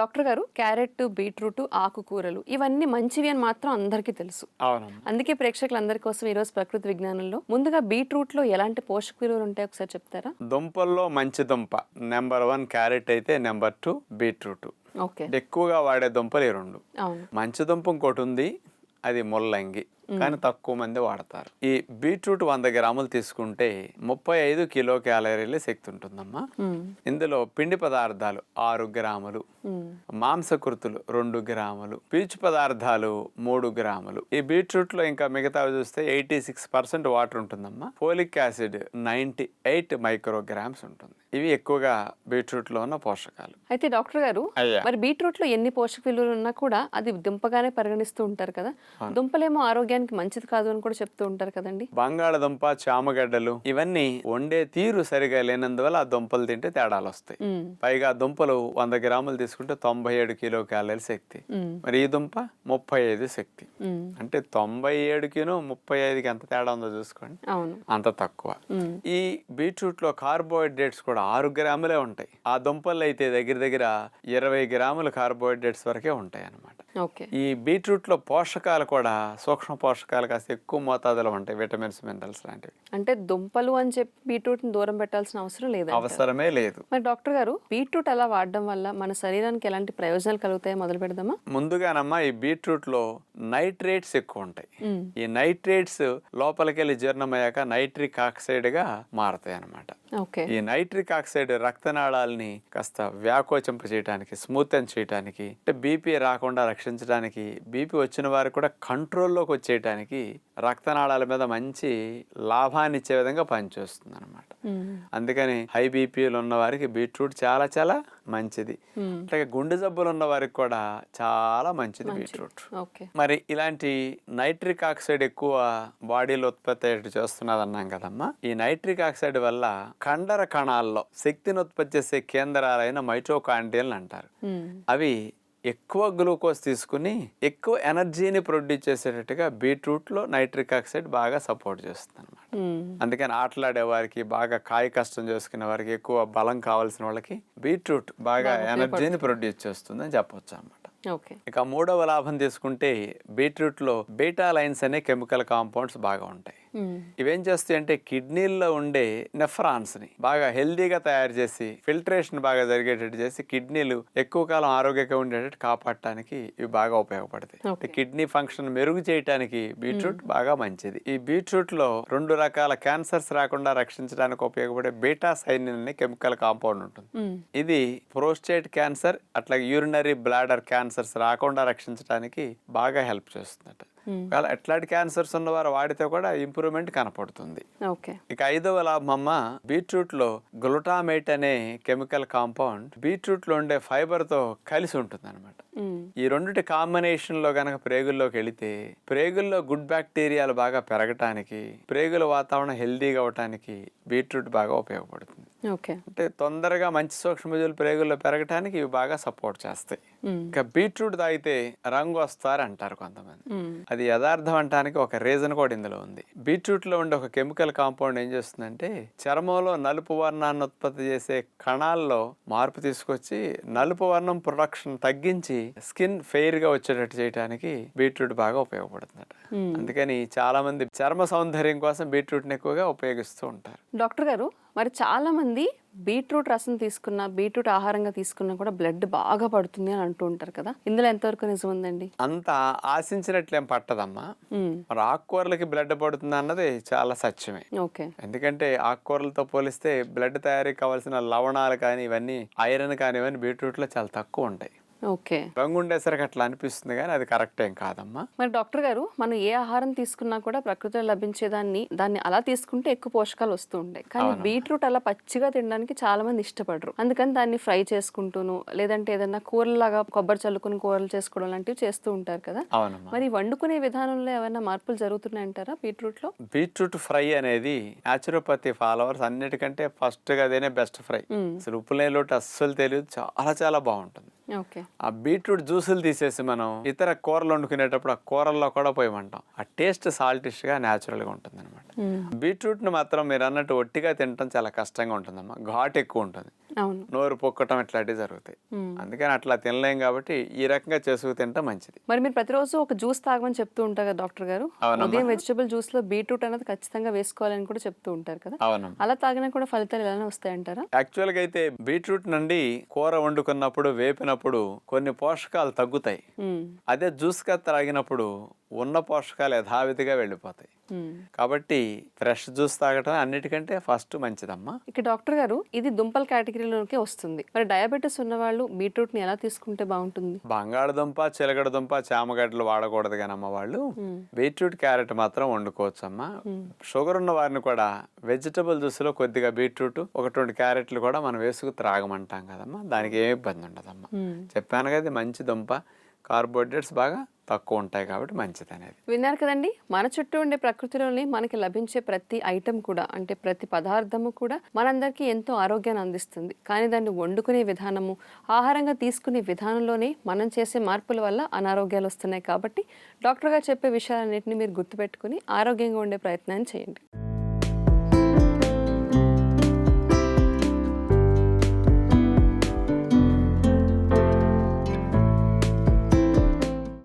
Doctor గారు carrot beetroot ఆకుకూరలు ఇవన్నీ మంచివి అని మాత్రం అందరికీ తెలుసు. అందుకే ప్రేక్షకులందరి కోసం ఈరోజు ప్రకృతి విజ్ఞానంలో ముందుగా బీట్రూట్లో ఎలాంటి పోషక విలువలు ఉంటాయో ఒకసారి చెప్తారా? దుంపల్లో మంచి దుంప. నెంబర్ వన్ క్యారెట్ అయితే నెంబర్ టూ బీట్రూట్. ఓకే. ఎక్కువగా వాడే దుంపలు ఈ రెండు. అవును. మంచి దుంప ఇంకోటి ఉంది అది ముల్లంగి. కానీ తక్కువ మంది వాడతారు. ఈ బీట్రూట్ వంద గ్రాములు తీసుకుంటే ముప్పై ఐదు కిలో క్యాలరీల శక్తి ఉంటుందమ్మా. మ్మ్. ఇందులో పిండి పదార్థాలు ఆరు గ్రాములు. మాంసకృతులు రెండు గ్రాములు పీచు పదార్థాలు మూడు గ్రాములు. ఈ బీట్రూట్లో ఇంకా మిగతావి చూస్తే ఎయిటీ సిక్స్ పర్సెంట్ వాటర్ ఉంటుందమ్మా. Folic acid ninety eight micrograms ఉంటుంది. ఇవి ఎక్కువగా బీట్రూట్లో ఉన్న పోషకాలు. అయితే డాక్టర్ గారు. మరి బీట్రూట్లో ఎన్ని పోషక విలువలు ఉన్నా కూడా అది దుంపగానే పరిగణిస్తూ ఉంటారు కదా. దుంపలేమో ఆరోగ్యానికి మంచిది కాదు అని కూడా చెప్తూ ఉంటారు కదండి. బంగాళదుంప చామగడ్డలు ఇవన్నీ వండే తీరు సరిగా లేనందువల్ల ఆ దుంపలు తింటే తేడాలు వస్తాయి. పైగా దుంపలు వంద గ్రాములు తీసుకుంటే తొంభై ఏడు కిలో క్యాలరీ శక్తి. మరి ఈ దుంప ముప్పై ఐదు శక్తి. అంటే తొంభై ఏడుకిను ముప్పై ఐదుకి ఎంత తేడా ఉందో చూసుకోండి. అవును. అంత తక్కువ. ఈ బీట్రూట్లో కార్బోహైడ్రేట్స్ కూడా ఆరు గ్రాములే ఉంటాయి. ఆ దుంపల్లో అయితే దగ్గర దగ్గర ఇరవై గ్రాముల కార్బోహైడ్రేట్స్ వరకే ఉంటాయి అన్నమాట ఓకే ఈ బీట్రూట్లో పోషకాలు కూడా సూక్ష్మ పోషకాలు కాస్త ఎక్కువ మోతాదులో ఉంటాయి విటమిన్స్ మినరల్స్ లాంటివి. అంటే దుంపలు అని చెప్పి బీట్రూట్ని దూరం పెట్టాల్సిన అవసరం లేదు అవసరమే లేదు. మరి డాక్టర్ గారు బీట్రూట్ అలా వాడడం వల్ల మన శరీరానికి ఎలాంటి ప్రయోజనాలు కలుగుతాయో మొదలు పెడదామా? ముందుగానమ్మా ఈ బీట్రూట్లో నైట్రేట్స్ ఎక్కువ ఉంటాయి. ఈ నైట్రేట్స్ లోపలికెళ్ళి జీర్ణమయ్యాక నైట్రిక్ ఆక్సైడ్గా మారతాయి అన్నమాట ఓకే. ఈ నైట్రిక్ ఆక్సైడ్ రక్తనాళాలని కాస్త వ్యాకోచింప చేయడానికి స్మూతన్ చేయడానికి అంటే బీపీ రాకుండా రక్షించడానికి బీపీ వచ్చిన వారికి కూడా కంట్రోల్లోకి వచ్చేయడానికి రక్తనాళాల మీద మంచి లాభాన్ని ఇచ్చే విధంగా పనిచేస్తుంది అనమాట. అందుకని హై బీపీలు ఉన్న వారికి బీట్రూట్ చాలా చాలా మంచిది. అట్లాగే గుండె జబ్బులు ఉన్న వారికి కూడా చాలా మంచిది బీట్రూట్. ఓకే. మరి ఇలాంటి నైట్రిక్ ఆక్సైడ్ ఎక్కువ బాడీలో ఉత్పత్తి అయ్యేట్టు చేస్తున్నది అన్నాం కదమ్మా. ఈ నైట్రిక్ ఆక్సైడ్ వల్ల కండర కణాల్లో శక్తిని ఉత్పత్తి చేసే కేంద్రాలైన మైటోకాండ్రియల్ అంటారు. అవి ఎక్కువ గ్లూకోజ్ తీసుకుని ఎక్కువ ఎనర్జీని ప్రొడ్యూస్ చేసేటట్టుగా బీట్రూట్లో నైట్రిక్ ఆక్సైడ్ బాగా సపోర్ట్ చేస్తుంది అనమాట. అందుకని ఆటలాడే వారికి బాగా కాయ కష్టం చేసుకునే వారికి ఎక్కువ బలం కావాల్సిన వాళ్ళకి బీట్రూట్ బాగా ఎనర్జీని ప్రొడ్యూస్ చేస్తుందని చెప్పొచ్చు అన్నమాట ఓకే ఇక మూడవ లాభం తీసుకుంటే బీట్రూట్లో బీటా లైన్స్ అనే కెమికల్ కాంపౌండ్స్ బాగా ఉంటాయి. ఇవేం చేస్తాయి అంటే కిడ్నీల్లో ఉండే నెఫ్రాన్స్ని బాగా హెల్దీగా తయారు చేసి ఫిల్టరేషన్ బాగా జరిగేటట్టు చేసి కిడ్నీలు ఎక్కువ కాలం ఆరోగ్యంగా ఉండేటట్టు కాపాడటానికి ఇవి బాగా ఉపయోగపడతాయి. కిడ్నీ ఫంక్షన్ మెరుగు చేయడానికి బీట్రూట్ బాగా మంచిది. ఈ బీట్రూట్లో రెండు రకాల క్యాన్సర్స్ రాకుండా రక్షించడానికి ఉపయోగపడే బీటా సైనిన్ అనే కెమికల్ కాంపౌండ్ ఉంటుంది. మ్మ్. ఇది ప్రోస్టేట్ క్యాన్సర్ అట్లాగే యూరినరీ బ్లాడర్ క్యాన్సర్స్ రాకుండా రక్షించడానికి బాగా హెల్ప్ చేస్తుందట. Hmm. ఒకవేళ ఎట్లాంటి క్యాన్సర్స్ ఉన్నవారు వాడితే కూడా ఇంప్రూవ్మెంట్ కనపడుతుంది. ఇక ఐదవ లాభమమ్మ బీట్రూట్లో గ్లూటామేట్ అనే కెమికల్ కాంపౌండ్ బీట్రూట్లో ఉండే ఫైబర్తో కలిసి ఉంటుంది అనమాట మ్మ్. ఈ రెండిటి కాంబినేషన్లో గనక ప్రేగుల్లోకి వెళితే ప్రేగుల్లో గుడ్ బ్యాక్టీరియాలు బాగా పెరగటానికి ప్రేగుల వాతావరణం హెల్దీగా అవటానికి బీట్రూట్ బాగా ఉపయోగపడుతుంది. అంటే తొందరగా మంచి సూక్ష్మజీవులు ప్రేగుల్లో పెరగటానికి ఇవి బాగా సపోర్ట్ చేస్తాయి. ఇంకా బీట్రూట్ తాగితే రంగు వస్తారు అంటారు కొంతమంది. మ్మ్. అది యథార్థం అంటానికి ఒక రీజన్ కూడా ఇందులో ఉంది. బీట్రూట్లో ఉండే ఒక కెమికల్ కాంపౌండ్ ఏం చేస్తుందంటే చర్మంలో నలుపు వర్ణాన్ని ఉత్పత్తి చేసే కణాల్లో మార్పు తీసుకొచ్చి నలుపు వర్ణం ప్రొడక్షన్ తగ్గించి స్కిన్ ఫెయిర్గా వచ్చేటట్టు చేయడానికి బీట్రూట్ బాగా ఉపయోగపడుతుందట. మ్మ్. అందుకని చాలా మంది చర్మ సౌందర్యం కోసం బీట్రూట్ని ఎక్కువగా ఉపయోగిస్తూ ఉంటారు. డాక్టర్ గారు మరి చాలా మంది బీట్రూట్ రసం తీసుకున్న బీట్రూట్ ఆహారంగా తీసుకున్నా కూడా బ్లడ్ బాగా పడుతుంది అని అంటూ ఉంటారు కదా? ఇందులో ఎంతవరకు నిజం ఉందండి? అంత ఆశించినట్లేం పట్టదమ్మా. మ్మ్. మరి ఆకుకూరలకి బ్లడ్ పడుతుంది అన్నది చాలా సత్యమే. ఓకే. ఎందుకంటే ఆకుకూరలతో పోలిస్తే బ్లడ్ తయారీకి కావాల్సిన లవణాలు కానీ ఇవన్నీ ఐరన్ కానీ ఇవన్నీ బీట్రూట్లో చాలా తక్కువ ఉంటాయి. ఓకే. రంగు ఉండేసరికి అట్లా అనిపిస్తుంది కానీ అది కరెక్ట్ ఏం కాదమ్మా. మరి డాక్టర్ గారు మనం ఏ ఆహారం తీసుకున్నా కూడా ప్రకృతిలో లభించేదాన్ని దాన్ని అలా తీసుకుంటే ఎక్కువ పోషకాలు వస్తూ ఉంటాయి. కానీ బీట్రూట్ అలా పచ్చిగా తినడానికి చాలా మంది ఇష్టపడరు. అందుకని దాన్ని ఫ్రై చేసుకుంటూను లేదంటే ఏదైనా కూరలాగా కొబ్బరి చల్లుకుని కూరలు చేసుకోవడం లాంటివి చేస్తూ ఉంటారు కదా. మరి వండుకునే విధానంలో ఏమైనా మార్పులు జరుగుతున్నాయంటారా బీట్రూట్లో బీట్రూట్ ఫ్రై అనేది న్యాచురోపతి ఫాలోవర్స్ అన్నిటికంటే ఫస్ట్గా అదేనే బెస్ట్ ఫ్రై. అసలు ఉప్పు లోటు అస్సలు తెలియదు. చాలా చాలా బాగుంటుంది. ఆ బీట్రూట్ జ్యూసులు తీసేసి మనం ఇతర కూరలు వండుకునేటప్పుడు ఆ కూరల్లో కూడా పోయమంటాం ఆ టేస్ట్ సాల్టిష్గా న్యాచురల్గా ఉంటుంది అనమాట మ్మ్. బీట్రూట్ని మాత్రం మీరు అన్నట్టు ఒట్టిగా తినటం చాలా కష్టంగా ఉంటుందమ్మా. ఘాట్ ఎక్కువ ఉంటుంది. నోరు పొక్కటం ఇట్లాంటివి జరుగుతాయి. అందుకని అట్లా తినలేం కాబట్టి ఈ రకంగా చేసుకు తింటే మంచిది. మరి మీరు ప్రతిరోజు ఒక జ్యూస్ తాగమని చెప్తూ ఉంటారు కదా డాక్టర్ గారు. ఉదయం వెజిటబుల్ జ్యూస్లో బీట్రూట్ అనేది ఖచ్చితంగా వేసుకోవాలని కూడా చెప్తూ ఉంటారు కదా? అలా తాగినా కూడా ఫలితాలు ఇలానే వస్తాయంటారా? యాక్చువల్గా అయితే బీట్రూట్ నుండి కూర వండుకున్నప్పుడు వేపినప్పుడు కొన్ని పోషకాలు తగ్గుతాయి. అదే జ్యూస్గా తాగినప్పుడు ఉన్న పోషకాలు యథావిధిగా వెళ్ళిపోతాయి. కాబట్టి ఫ్రెష్ జ్యూస్ తాగటం అన్నిటికంటే ఫస్ట్ మంచిదమ్మా. ఇక డాక్టర్ గారు ఇది దుంపల కేటగిరీలోకే వస్తుంది. మరి డయాబెటీస్ ఉన్న వాళ్ళు బీట్రూట్ని ఎలా తీసుకుంటే బాగుంటుంది? బంగాళదుంప చిలకడదుంప చామగడ్డలు వాడకూడదు కానమ్మా వాళ్ళు బీట్రూట్ క్యారెట్ మాత్రం వండుకోవచ్చు అమ్మా షుగర్ ఉన్న వారిని కూడా వెజిటబుల్ జ్యూస్లో కొద్దిగా బీట్రూట్ ఒకటి రెండు క్యారెట్లు కూడా మనం వేసుకు త్రాగమంటాం కదమ్మా. దానికి ఏమి ఇబ్బంది ఉండదమ్మా. మ్మ్. చెప్పాను కదా మంచి దుంప. కార్బోహైడ్రేట్స్ బాగా తక్కువ ఉంటాయి కాబట్టి మంచిది అనేది విన్నారు కదండి? మన చుట్టూ ఉండే ప్రకృతిలోని మనకి లభించే ప్రతి ఐటెం కూడా అంటే ప్రతి పదార్థము కూడా మనందరికీ ఎంతో ఆరోగ్యాన్ని అందిస్తుంది. కానీ దాన్ని వండుకునే విధానము ఆహారంగా తీసుకునే విధానంలోనే మనం చేసే మార్పుల వల్ల అనారోగ్యాలు వస్తున్నాయి కాబట్టి డాక్టర్ గారు చెప్పే విషయాలన్నింటినీ మీరు గుర్తుపెట్టుకుని ఆరోగ్యంగా ఉండే ప్రయత్నాన్ని చేయండి.